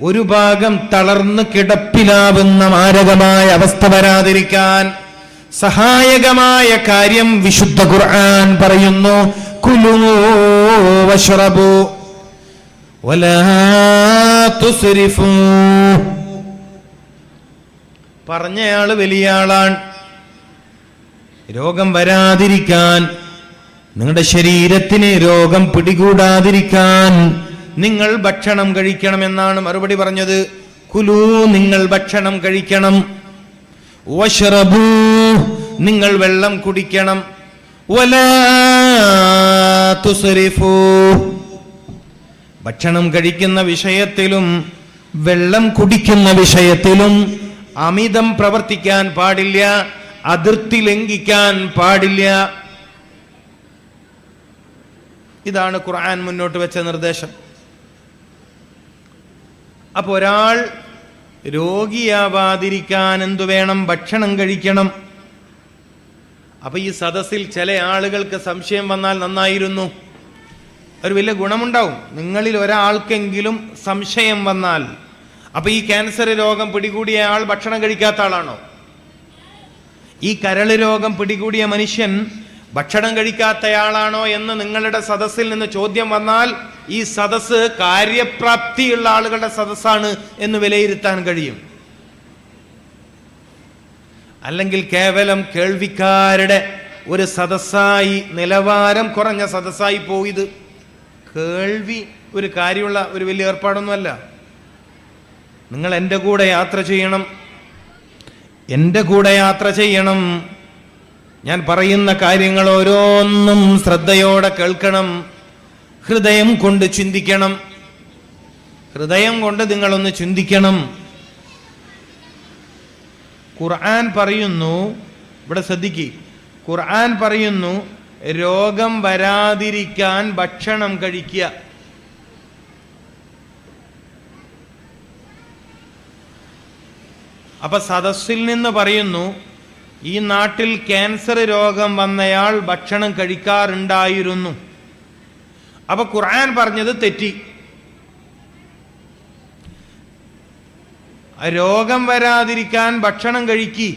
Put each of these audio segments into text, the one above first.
ഒരു ഭാഗം തളർന്ന് കിടപ്പിലാവുന്ന മാരകമായ അവസ്ഥ വരാതിരിക്കാൻ സഹായകമായ കാര്യം വിശുദ്ധ ഖുർആൻ പറയുന്നു കുലൂ വഷ്റബൂ വലാ തുസ്രിഫൂ. പറഞ്ഞയാൾ വലിയ ആളാണ് രോഗം വരാതിരിക്കാൻ നിങ്ങളുടെ ശരീരത്തിന് രോഗം പിടികൂടാതിരിക്കാൻ നിങ്ങൾ ഭക്ഷണം കഴിക്കണം എന്നാണ് മറുപടി പറഞ്ഞത്. കുലു നിങ്ങൾ ഭക്ഷണം കഴിക്കണം. നിങ്ങൾ വെള്ളം കുടിക്കണം. ഭക്ഷണം കഴിക്കുന്ന വിഷയത്തിലും വെള്ളം കുടിക്കുന്ന വിഷയത്തിലും അമിതം പ്രവർത്തിക്കാൻ പാടില്ല അതിർത്തി ലംഘിക്കാൻ പാടില്ല. ഇതാണ് ഖുർആൻ മുന്നോട്ട് വെച്ച നിർദ്ദേശം. അപ്പൊ ഒരാൾ രോഗിയാവാതിരിക്കാൻ എന്തു വേണം? ഭക്ഷണം കഴിക്കണം. അപ്പൊ ഈ സദസ്സിൽ ചില ആളുകൾക്ക് സംശയം വന്നാൽ നന്നായിരുന്നു. ഒരു വലിയ ഗുണമുണ്ടാവും. നിങ്ങളിൽ ഒരാൾക്കെങ്കിലും സംശയം വന്നാൽ. അപ്പൊ ഈ ക്യാൻസർ രോഗം പിടികൂടിയ ആൾ ഭക്ഷണം കഴിക്കാത്ത ആളാണോ? ഈ കരൾ രോഗം പിടികൂടിയ മനുഷ്യൻ ഭക്ഷണം കഴിക്കാത്തയാളാണോ എന്ന് നിങ്ങളുടെ സദസ്സിൽ നിന്ന് ചോദ്യം വന്നാൽ ഈ സദസ്സ് കാര്യപ്രാപ്തിയുള്ള ആളുകളുടെ സദസ്സാണ് എന്ന് വിലയിരുത്താൻ കഴിയും. അല്ലെങ്കിൽ കേവലം കേൾവിക്കാരുടെ ഒരു സദസ്സായി നിലവാരം കുറഞ്ഞ സദസ്സായി പോയത് കേൾവി ഒരു കാര്യമുള്ള ഒരു വലിയ ഏർപ്പാടൊന്നുമല്ല. നിങ്ങൾ എന്റെ കൂടെ യാത്ര ചെയ്യണം. എന്റെ കൂടെ യാത്ര ചെയ്യണം. ഞാൻ പറയുന്ന കാര്യങ്ങൾ ഓരോന്നും ശ്രദ്ധയോടെ കേൾക്കണം. ഹൃദയം കൊണ്ട് ചിന്തിക്കണം. ഹൃദയം കൊണ്ട് നിങ്ങളൊന്ന് ചിന്തിക്കണം. ഖുർആൻ പറയുന്നു ഇവിടെ ശ്രദ്ധിക്കി. ഖുർആൻ പറയുന്നു രോഗം വരാതിരിക്കാൻ ഭക്ഷണം കഴിക്കുക. അപ്പൊ സദസ്സിൽ നിന്ന് പറയുന്നു ഈ നാട്ടിൽ ക്യാൻസർ രോഗം വന്നയാൾ ഭക്ഷണം കഴിക്കാറുണ്ടായിരുന്നു. അപ്പൊ ഖുർആൻ പറഞ്ഞത് തെറ്റി. രോഗം വരാതിരിക്കാൻ ഭക്ഷണം കഴിക്കി.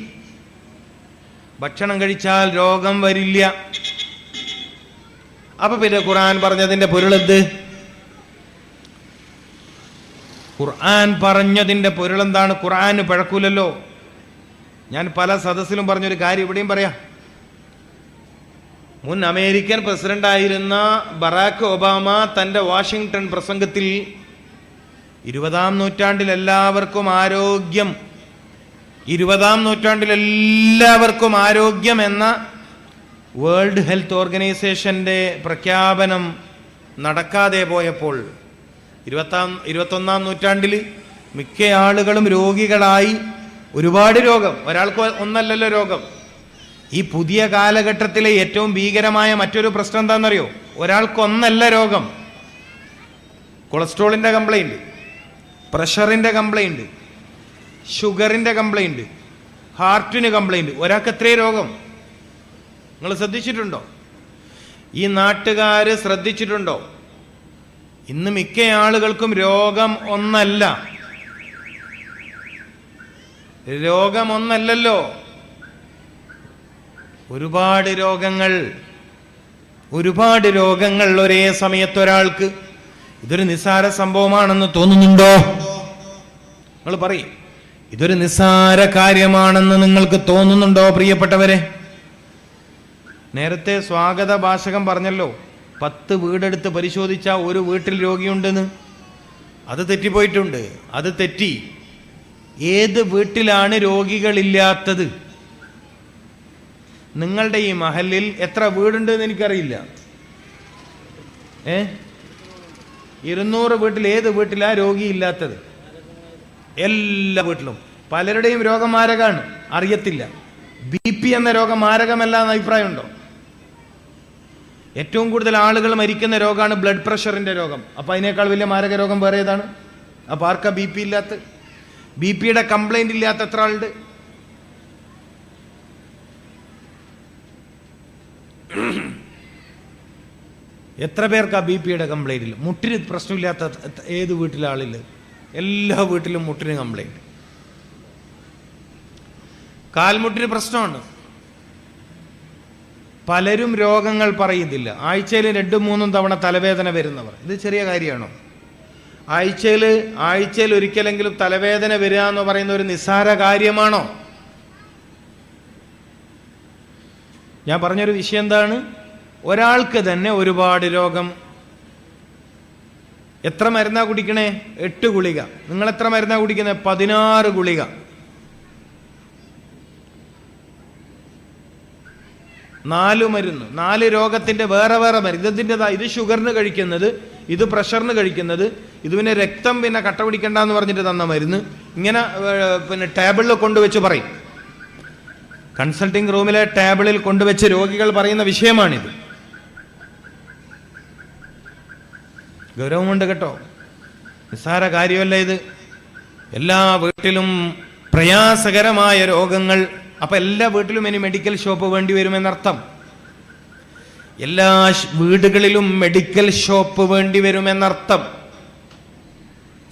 ഭക്ഷണം കഴിച്ചാൽ രോഗം വരില്ല. അപ്പൊ പിന്നെ ഖുർആൻ പറഞ്ഞതിന്റെ പൊരുളെന്ത് ഖുർആൻ പറഞ്ഞതിന്റെ പൊരുളെന്താണ് ഖുർആന് പഴക്കൂലല്ലോ. ഞാൻ പല സദസ്സിലും പറഞ്ഞൊരു കാര്യം ഇവിടെയും പറയാം. മുൻ അമേരിക്കൻ പ്രസിഡന്റായിരുന്ന ബറാക്ക് ഒബാമ തന്റെ വാഷിങ്ടൺ പ്രസംഗത്തിൽ ഇരുപതാം നൂറ്റാണ്ടിൽ എല്ലാവർക്കും ആരോഗ്യം ഇരുപതാം നൂറ്റാണ്ടിൽ എല്ലാവർക്കും ആരോഗ്യം എന്ന വേൾഡ് ഹെൽത്ത് ഓർഗനൈസേഷന്റെ പ്രഖ്യാപനം നടക്കാതെ പോയപ്പോൾ ഇരുപത്താം ഇരുപത്തൊന്നാം നൂറ്റാണ്ടിൽ മിക്ക ആളുകളും രോഗികളായി. ഒരുപാട് രോഗം. ഒരാൾക്ക് ഒന്നല്ലല്ലോ രോഗം. ഈ പുതിയ കാലഘട്ടത്തിലെ ഏറ്റവും ഭീകരമായ മറ്റൊരു പ്രശ്നം എന്താണെന്നറിയോ? ഒരാൾക്കൊന്നല്ല രോഗം. കൊളസ്ട്രോളിന്റെ കംപ്ലൈന്റ് പ്രഷറിന്റെ കംപ്ലൈന്റ് ഷുഗറിന്റെ കംപ്ലൈന്റ് ഹാർട്ടിന് കംപ്ലൈന്റ് ഒരാൾക്ക് എത്രയും രോഗം? നിങ്ങൾ ശ്രദ്ധിച്ചിട്ടുണ്ടോ? ഈ നാട്ടുകാർ ശ്രദ്ധിച്ചിട്ടുണ്ടോ? ഇന്ന് മിക്ക ആളുകൾക്കും രോഗം ഒന്നല്ല. രോഗം ഒന്നല്ലല്ലോ. ഒരുപാട് രോഗങ്ങൾ ഒരുപാട് രോഗങ്ങൾ ഒരേ സമയത്ത് ഒരാൾക്ക്. ഇതൊരു നിസ്സാര സംഭവമാണെന്ന് തോന്നുന്നുണ്ടോ? നിങ്ങൾ പറയും. ഇതൊരു നിസ്സാര കാര്യമാണെന്ന് നിങ്ങൾക്ക് തോന്നുന്നുണ്ടോ പ്രിയപ്പെട്ടവരെ? നേരത്തെ സ്വാഗത ഭാഷകം പറഞ്ഞല്ലോ. പത്ത് വീടെടുത്ത് പരിശോധിച്ച ഒരു വീട്ടിൽ രോഗിയുണ്ടെന്ന്. അത് തെറ്റിപ്പോയിട്ടുണ്ട്. അത് തെറ്റി. ഏത് വീട്ടിലാണ് രോഗികളില്ലാത്തത്? നിങ്ങളുടെ ഈ മഹലിൽ എത്ര വീടുണ്ട് എന്ന് എനിക്കറിയില്ല. ഏ? ഇരുന്നൂറ് വീട്ടിൽ ഏത് വീട്ടിലാ രോഗിയില്ലാത്തത്? എല്ലാ വീട്ടിലും. പലരുടെയും രോഗം മാരകമാണ് അറിയത്തില്ല. ബി പി എന്ന രോഗം മാരകമല്ല എന്ന അഭിപ്രായമുണ്ടോ? ഏറ്റവും കൂടുതൽ ആളുകൾ മരിക്കുന്ന രോഗമാണ് ബ്ലഡ് പ്രഷറിന്റെ രോഗം. അപ്പൊ അതിനേക്കാൾ വലിയ മാരക രോഗം വേറെ ഏതാണ്? അപ്പൊ ആർക്കാ ബി പി ഇല്ലാത്ത? ബി പിയുടെ കംപ്ലൈന്റ് ഇല്ലാത്ത എത്ര ആളുണ്ട്? എത്ര പേർക്ക് ആ ബി പിയുടെ കംപ്ലൈന്റ് ഇല്ല? മുട്ടിന് പ്രശ്നമില്ലാത്ത ഏത് വീട്ടിലെ എല്ലാ വീട്ടിലും മുട്ടിന് കംപ്ലൈന്റ് കാൽമുട്ടിന് പ്രശ്നമുണ്ട്. പലരും രോഗങ്ങൾ പറയുന്നില്ല. ആഴ്ചയിൽ രണ്ടും മൂന്നും തവണ തലവേദന വരുന്നവർ. ഇത് ചെറിയ കാര്യമാണോ? ആഴ്ചയിൽ ആഴ്ചയിൽ ഒരിക്കലെങ്കിലും തലവേദന വരിക എന്ന് പറയുന്ന ഒരു നിസ്സാര കാര്യമാണോ? ഞാൻ പറഞ്ഞൊരു വിഷയം എന്താണ് ഒരാൾക്ക് തന്നെ ഒരുപാട് രോഗം. എത്ര മരുന്നാ കുടിക്കണേ? എട്ട് ഗുളിക. നിങ്ങൾ എത്ര മരുന്നാ കുടിക്കുന്നത്? പതിനാറ് ഗുളിക. നാല് മരുന്ന്. നാല് രോഗത്തിന്റെ വേറെ വേറെ മരുന്ന്. ഇതിന്റെതാ ഇത് ഷുഗറിന് കഴിക്കുന്നത് ഇത് പ്രഷറിന് കഴിക്കുന്നത് ഇത് പിന്നെ രക്തം പിന്നെ കട്ട പിടിക്കണ്ടെന്ന് പറഞ്ഞിട്ട് തന്ന മരുന്ന്. ഇങ്ങനെ പിന്നെ ടേബിളിൽ കൊണ്ടുവച്ച് പറയും. കൺസൾട്ടിംഗ് റൂമിലെ ടേബിളിൽ കൊണ്ടുവച്ച് രോഗികൾ പറയുന്ന വിഷയമാണിത്. ഗൗരവമുണ്ട് കേട്ടോ. നിസ്സാര കാര്യമല്ല ഇത്. എല്ലാ വീട്ടിലും പ്രയാസകരമായ രോഗങ്ങൾ അപ്പൊ എല്ലാ വീട്ടിലും ഇനി മെഡിക്കൽ ഷോപ്പ് വേണ്ടി വരുമെന്നർത്ഥം. എല്ലാ വീടുകളിലും മെഡിക്കൽ ഷോപ്പ് വേണ്ടി വരുമെന്നർത്ഥം.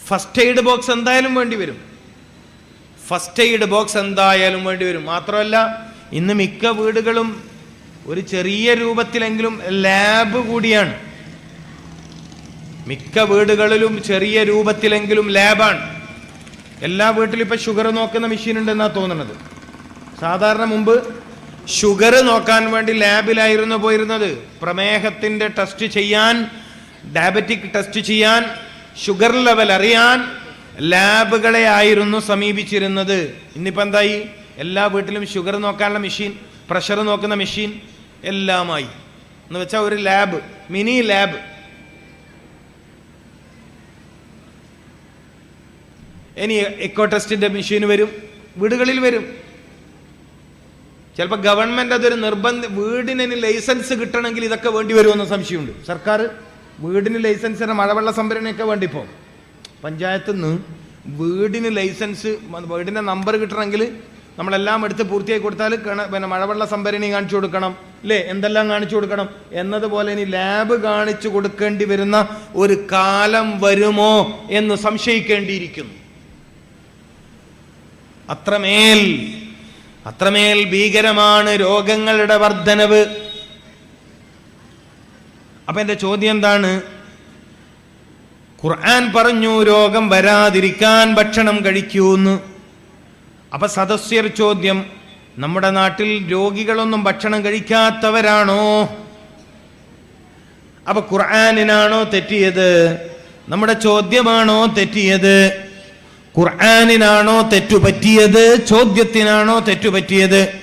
ഫസ്റ്റ് എയ്ഡ് ബോക്സ് എന്തായാലും വേണ്ടി വരും. ഫസ്റ്റ് എയ്ഡ് ബോക്സ് എന്തായാലും വേണ്ടി വരും. മാത്രമല്ല ഇന്ന് മിക്ക വീടുകളും ഒരു ചെറിയ രൂപത്തിലെങ്കിലും ലാബ് കൂടിയാണ്. മിക്ക വീടുകളിലും ചെറിയ രൂപത്തിലെങ്കിലും ലാബാണ് എല്ലാ വീട്ടിലും ഇപ്പൊ ഷുഗർ നോക്കുന്ന മെഷീൻ ഉണ്ടെന്നാ തോന്നുന്നത് സാധാരണ മുമ്പ് ഷുഗർ നോക്കാൻ വേണ്ടി ലാബിലായിരുന്നു പോയിരുന്നത്. പ്രമേഹത്തിന്റെ ടെസ്റ്റ് ചെയ്യാൻ ഡയബറ്റിക് ടെസ്റ്റ് ചെയ്യാൻ ഷുഗർ ലെവൽ അറിയാൻ ലാബുകളെ ആയിരുന്നു സമീപിച്ചിരുന്നത്. ഇന്നിപ്പോ എന്തായി? എല്ലാ വീട്ടിലും ഷുഗർ നോക്കാനുള്ള മെഷീൻ പ്രഷർ നോക്കുന്ന മെഷീൻ എല്ലാമായി. എന്ന് വെച്ചാൽ ഒരു ലാബ് മിനി ലാബ്. ഇനി എക്കോ ടെസ്റ്റിന്റെ മെഷീൻ വരും വീടുകളിൽ വരും. ചിലപ്പോൾ ഗവൺമെന്റ് അതൊരു നിർബന്ധ വീടിന് ലൈസൻസ് കിട്ടണമെങ്കിൽ ഇതൊക്കെ വേണ്ടി വരുമെന്ന് സംശയമുണ്ട്. സർക്കാർ വീടിന് ലൈസൻസിന് മഴവെള്ള സംഭരണിയൊക്കെ വേണ്ടി ഇപ്പോൾ പഞ്ചായത്തിൽ നിന്ന് വീടിന് ലൈസൻസ് വീടിന്റെ നമ്പർ കിട്ടണമെങ്കിൽ നമ്മളെല്ലാം എടുത്ത് പൂർത്തിയാക്കി കൊടുത്താൽ കിണ- പിന്നെ മഴവെള്ള സംഭരണി കാണിച്ചു കൊടുക്കണം അല്ലേ? എന്തെല്ലാം കാണിച്ചു കൊടുക്കണം? എന്നതുപോലെ ഇനി ലാബ് കാണിച്ചു കൊടുക്കേണ്ടി വരുന്ന ഒരു കാലം വരുമോ എന്ന് സംശയിക്കേണ്ടിയിരിക്കുന്നു. അത്രമേൽ അത്രമേൽ ഭീകരമാണ് രോഗങ്ങളുടെ വർധനവ് അപ്പൊ എന്റെ ചോദ്യം എന്താണ്? ഖുർആൻ പറഞ്ഞു രോഗം വരാതിരിക്കാൻ ഭക്ഷണം കഴിക്കൂ എന്ന്. അപ്പൊ സദസ്യർ ചോദ്യം നമ്മുടെ നാട്ടിൽ രോഗികളൊന്നും ഭക്ഷണം കഴിക്കാത്തവരാണോ? അപ്പൊ ഖുർആാനിനാണോ തെറ്റിയത്? നമ്മുടെ ചോദ്യമാണോ തെറ്റിയത്? ഖുർആാനിനാണോ തെറ്റുപറ്റിയത്? ചോദ്യത്തിനാണോ തെറ്റുപറ്റിയത്?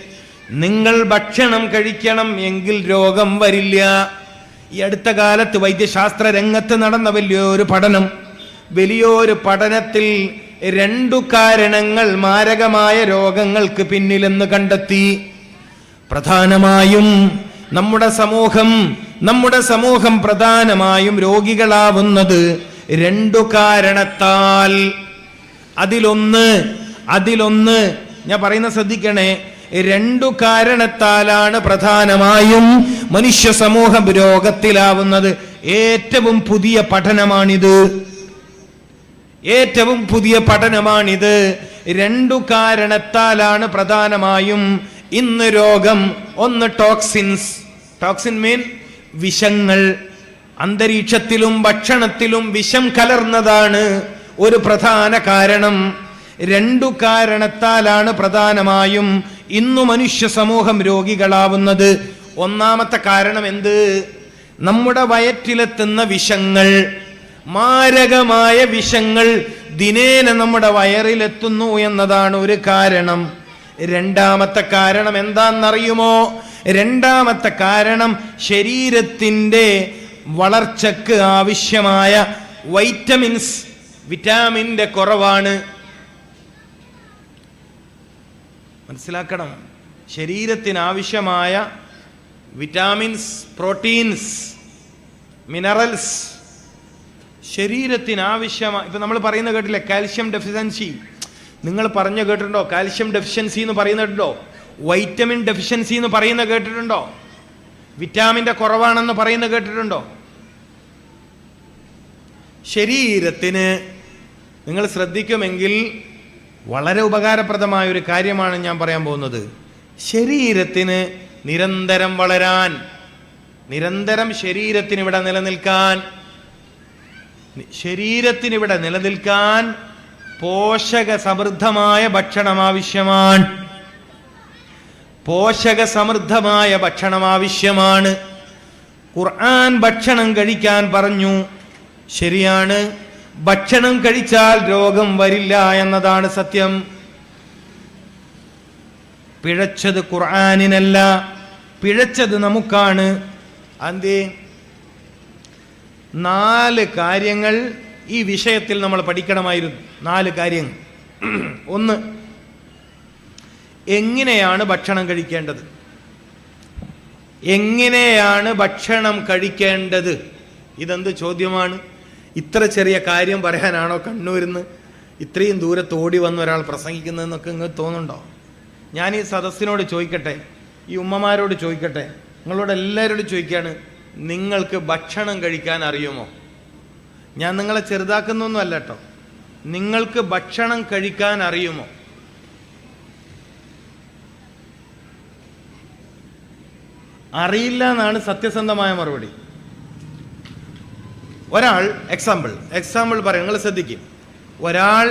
നിങ്ങൾ ഭക്ഷണം കഴിക്കണം എങ്കിൽ രോഗം വരില്ല. ഈ അടുത്ത കാലത്ത് വൈദ്യശാസ്ത്ര രംഗത്ത് നടന്ന വലിയൊരു പഠനം. വലിയൊരു പഠനത്തിൽ രണ്ടു കാരണങ്ങൾ മാരകമായ രോഗങ്ങൾക്ക് പിന്നിലെന്ന് കണ്ടെത്തി. പ്രധാനമായും നമ്മുടെ സമൂഹം നമ്മുടെ സമൂഹം പ്രധാനമായും രോഗികളാവുന്നത് രണ്ടു കാരണത്താൽ. അതിലൊന്ന് അതിലൊന്ന് ഞാൻ പറയുന്ന ശ്രദ്ധിക്കണേ രണ്ടു കാരണത്താലാണ് പ്രധാനമായും മനുഷ്യ സമൂഹം രോഗത്തിലാവുന്നത്. ഏറ്റവും പുതിയ പഠനമാണിത്. ഏറ്റവും പുതിയ പഠനമാണിത്. രണ്ടു കാരണത്താലാണ് പ്രധാനമായും ഇന്ന് രോഗം. ഒന്ന് ടോക്സിൻസ്. ടോക്സിൻ മീൻ വിഷങ്ങൾ. അന്തരീക്ഷത്തിലും ഭക്ഷണത്തിലും വിഷം കലർന്നതാണ് ഒരു പ്രധാന കാരണം. രണ്ടു കാരണത്താലാണ് പ്രധാനമായും ഇന്നു മനുഷ്യ സമൂഹം രോഗികളാവുന്നത് ഒന്നാമത്തെ കാരണം എന്ത്? നമ്മുടെ വയറ്റിലെത്തുന്ന വിഷങ്ങൾ മാരകമായ വിഷങ്ങൾ ദിനേന നമ്മുടെ വയറിലെത്തുന്നു എന്നതാണ് ഒരു കാരണം. രണ്ടാമത്തെ കാരണം എന്താണെന്നറിയുമോ? രണ്ടാമത്തെ കാരണം ശരീരത്തിന്റെ വളർച്ചക്ക് ആവശ്യമായ വൈറ്റമിൻസ് വിറ്റാമിന്റെ കുറവാണ്. മനസ്സിലാക്കണം. ശരീരത്തിനാവശ്യമായ വിറ്റാമിൻസ് പ്രോട്ടീൻസ് മിനറൽസ് ശരീരത്തിനാവശ്യമായ ഇപ്പം നമ്മൾ പറയുന്ന കേട്ടില്ലേ കാൽഷ്യം ഡെഫിഷ്യൻസി നിങ്ങൾ പറഞ്ഞു കേട്ടിട്ടുണ്ടോ? കാൽഷ്യം ഡെഫിഷ്യൻസി എന്ന് പറയുന്ന കേട്ടിട്ടുണ്ടോ വൈറ്റമിൻ ഡെഫിഷ്യൻസി എന്ന് പറയുന്ന കേട്ടിട്ടുണ്ടോ? വിറ്റാമിന്റെ കുറവാണെന്ന് പറയുന്ന കേട്ടിട്ടുണ്ടോ? ശരീരത്തിന് നിങ്ങൾ ശ്രദ്ധിക്കുമെങ്കിൽ വളരെ ഉപകാരപ്രദമായ ഒരു കാര്യമാണ് ഞാൻ പറയാൻ പോകുന്നത്. ശരീരത്തിന് നിരന്തരം വളരാൻ നിരന്തരം ശരീരത്തിന് ഇവിടെ നിലനിൽക്കാൻ ശരീരത്തിന് ഇവിടെ നിലനിൽക്കാൻ പോഷക സമൃദ്ധമായ ഭക്ഷണം ആവശ്യമാണ്. പോഷക സമൃദ്ധമായ ഭക്ഷണം ആവശ്യമാണ്. ഖുർആൻ ഭക്ഷണം കഴിക്കാൻ പറഞ്ഞു. ശരിയാണ്. ഭക്ഷണം കഴിച്ചാൽ രോഗം വരില്ല എന്നതാണ് സത്യം. പിഴച്ചത് ഖുർആാനിനല്ല പിഴച്ചത് നമുക്കാണ്. അന്തേ നാല് കാര്യങ്ങൾ ഈ വിഷയത്തിൽ നമ്മൾ പഠിക്കണമായിരുന്നു. നാല് കാര്യങ്ങൾ. ഒന്ന് എങ്ങനെയാണ് ഭക്ഷണം കഴിക്കേണ്ടത്? എങ്ങനെയാണ് ഭക്ഷണം കഴിക്കേണ്ടത്? ഇതെന്ത് ചോദ്യമാണ്? ഇത്ര ചെറിയ കാര്യം പറയാനാണോ കണ്ണൂരിന്ന്? ഇത്രയും ദൂരത്ത് ഓടി വന്ന ഒരാൾ പ്രസംഗിക്കുന്നതെന്നൊക്കെ നിങ്ങൾക്ക് തോന്നുന്നുണ്ടോ? ഞാൻ ഈ സദസ്സിനോട് ചോദിക്കട്ടെ ഈ ഉമ്മമാരോട് ചോദിക്കട്ടെ നിങ്ങളോട് എല്ലാവരോടും ചോദിക്കുകയാണ് നിങ്ങൾക്ക് ഭക്ഷണം കഴിക്കാൻ അറിയുമോ? ഞാൻ നിങ്ങളെ ചെറുതാക്കുന്നൊന്നും അല്ല കേട്ടോ. നിങ്ങൾക്ക് ഭക്ഷണം കഴിക്കാൻ അറിയുമോ? അറിയില്ല എന്നാണ് സത്യസന്ധമായ മറുപടി. ഒരാൾ എക്സാമ്പിൾ എക്സാമ്പിൾ പറയാം നിങ്ങൾ ശ്രദ്ധിക്കും. ഒരാൾ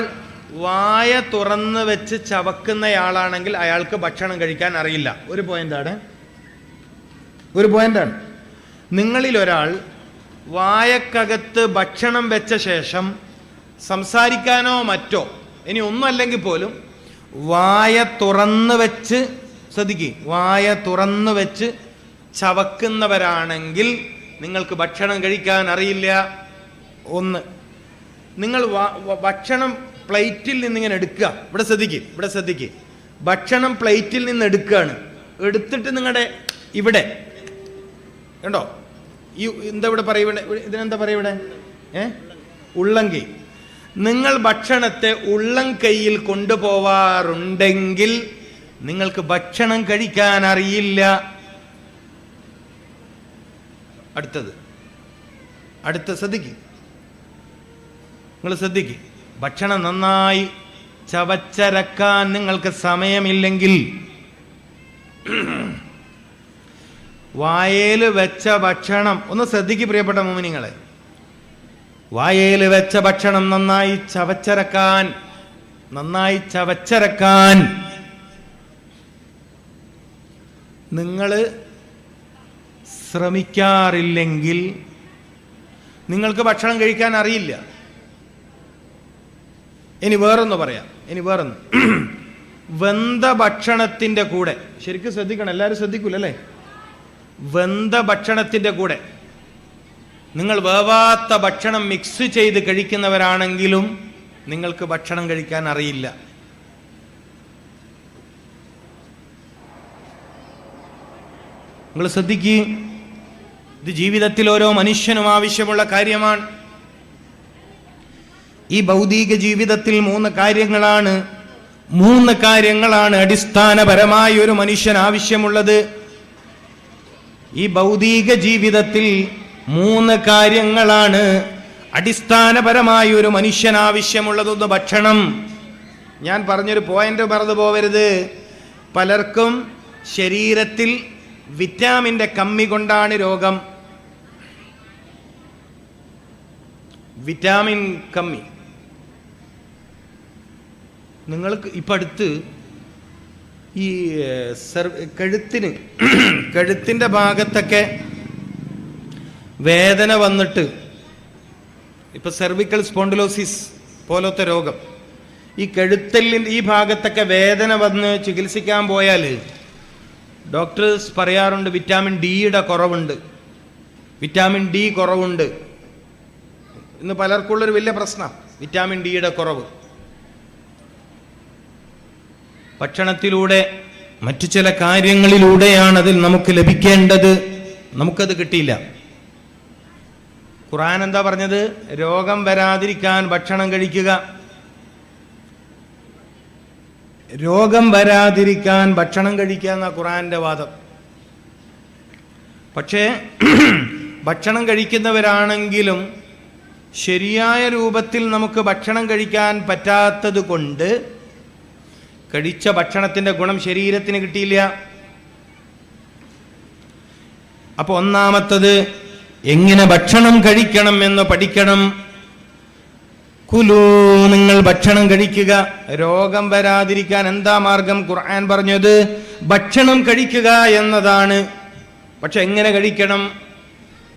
വായ തുറന്ന് വെച്ച് ചവക്കുന്നയാളാണെങ്കിൽ അയാൾക്ക് ഭക്ഷണം കഴിക്കാൻ അറിയില്ല. ഒരു പോയിന്റാണ് ഒരു പോയിന്റാണ് നിങ്ങളിൽ ഒരാൾ വായക്കകത്ത് ഭക്ഷണം വെച്ച ശേഷം സംസാരിക്കാനോ മറ്റോ ഇനി ഒന്നും അല്ലെങ്കിൽ പോലും വായ തുറന്ന് വെച്ച് ശ്രദ്ധിക്കുക വായ തുറന്ന് വെച്ച് ചവക്കുന്നവരാണെങ്കിൽ നിങ്ങൾക്ക് ഭക്ഷണം കഴിക്കാൻ അറിയില്ല. ഒന്ന് നിങ്ങൾ ഭക്ഷണം പ്ലേറ്റിൽ നിന്നിങ്ങനെ എടുക്കുക. ഇവിടെ ശ്രദ്ധിക്കുക ഇവിടെ ശ്രദ്ധിക്കുക ഭക്ഷണം പ്ലേറ്റിൽ നിന്ന് എടുക്കുകയാണ്. എടുത്തിട്ട് നിങ്ങളുടെ ഇവിടെ കണ്ടോ? ഈ എന്താ ഇവിടെ പറയൂടെ ഇതിനെന്താ പറയൂടെ ഏ? ഉള്ളങ്കൈ. നിങ്ങൾ ഭക്ഷണത്തെ ഉള്ളം കൈയിൽ കൊണ്ടുപോവാറുണ്ടെങ്കിൽ നിങ്ങൾക്ക് ഭക്ഷണം കഴിക്കാൻ അറിയില്ല. അടുത്തത്. അടുത്ത ശ്രദ്ധിക്കുക നിങ്ങൾ ശ്രദ്ധിക്കുക ഭക്ഷണം നന്നായി ചവച്ചരക്കാൻ നിങ്ങൾക്ക് സമയമില്ലെങ്കിൽ വായേൽ വെച്ച ഭക്ഷണം ഒന്ന് ശ്രദ്ധിക്കുക പ്രിയപ്പെട്ട മോമിനിങ്ങളെ. വായേൽ വെച്ച ഭക്ഷണം നന്നായി ചവച്ചരക്കാൻ നന്നായി ചവച്ചരക്കാൻ നിങ്ങൾ ശ്രമിക്കാറില്ലെങ്കിൽ നിങ്ങൾക്ക് ഭക്ഷണം കഴിക്കാൻ അറിയില്ല. ഇനി വേറൊന്ന് പറയാം. ഇനി വേറൊന്ന്. വെന്ത ഭക്ഷണത്തിന്റെ കൂടെ. ശരിക്കും ശ്രദ്ധിക്കണം എല്ലാവരും ശ്രദ്ധിക്കൂലല്ലേ? വെന്ത ഭക്ഷണത്തിന്റെ കൂടെ. നിങ്ങൾ വേവാത്ത ഭക്ഷണം മിക്സ് ചെയ്ത് കഴിക്കുന്നവരാണെങ്കിലും നിങ്ങൾക്ക് ഭക്ഷണം കഴിക്കാൻ അറിയില്ല. നിങ്ങൾ ശ്രദ്ധിക്കുക ഇത് ജീവിതത്തിൽ ഓരോ മനുഷ്യനും ആവശ്യമുള്ള കാര്യമാണ്. ഈ ഭൗതിക ജീവിതത്തിൽ മൂന്ന് കാര്യങ്ങളാണ്. മൂന്ന് കാര്യങ്ങളാണ് അടിസ്ഥാനപരമായി ഒരു മനുഷ്യൻ ആവശ്യമുള്ളത്. ഈ ഭൗതിക ജീവിതത്തിൽ മൂന്ന് കാര്യങ്ങളാണ് അടിസ്ഥാനപരമായി ഒരു മനുഷ്യൻ ആവശ്യമുള്ളതൊന്ന് ഭക്ഷണം. ഞാൻ പറഞ്ഞൊരു പോയിന്റ് മറന്നു പോവരുത്. പലർക്കും ശരീരത്തിൽ വിറ്റാമിന്റെ കമ്മി കൊണ്ടാണ് രോഗം. വിറ്റാമിൻ കമ്മി. നിങ്ങൾക്ക് ഇപ്പം അടുത്ത് ഈ കഴുത്തിന് കഴുത്തിന്റെ ഭാഗത്തൊക്കെ വേദന വന്നിട്ട് ഇപ്പൊ സെർവിക്കൽ സ്പോണ്ടിലോസിസ് പോലത്തെ രോഗം. ഈ കഴുത്തലിന്റെ ഈ ഭാഗത്തൊക്കെ വേദന വന്ന് ചികിത്സിക്കാൻ പോയാൽ ഡോക്ടേഴ്സ് പറയാറുണ്ട് വിറ്റാമിൻ ഡിയുടെ കുറവുണ്ട്. വിറ്റാമിൻ ഡി കുറവുണ്ട്. ഇന്ന് പലർക്കുള്ളൊരു വലിയ പ്രശ്നം വിറ്റാമിൻ ഡിയുടെ കുറവ്. ഭക്ഷണത്തിലൂടെ മറ്റു ചില കാര്യങ്ങളിലൂടെയാണ് അതിൽ നമുക്ക് ലഭിക്കേണ്ടത്. നമുക്കത് കിട്ടിയില്ല. ഖുറാൻ എന്താ പറഞ്ഞത്? രോഗം വരാതിരിക്കാൻ ഭക്ഷണം കഴിക്കുക. രോഗം വരാതിരിക്കാൻ ഭക്ഷണം കഴിക്കുക എന്ന ഖുറാന്റെ വാദം. പക്ഷേ ഭക്ഷണം കഴിക്കുന്നവരാണെങ്കിലും ശരിയായ രൂപത്തിൽ നമുക്ക് ഭക്ഷണം കഴിക്കാൻ പറ്റാത്തത് കൊണ്ട് കഴിച്ച ഭക്ഷണത്തിന്റെ ഗുണം ശരീരത്തിന് കിട്ടിയില്ല. അപ്പൊ ഒന്നാമത്തത് എങ്ങനെ ഭക്ഷണം കഴിക്കണം എന്ന് പഠിക്കണം. കുലു നിങ്ങൾ ഭക്ഷണം കഴിക്കുക. രോഗം വരാതിരിക്കാൻ എന്താ മാർഗം? ഖുർആൻ പറഞ്ഞത് ഭക്ഷണം കഴിക്കുക എന്നതാണ്. പക്ഷെ എങ്ങനെ കഴിക്കണം?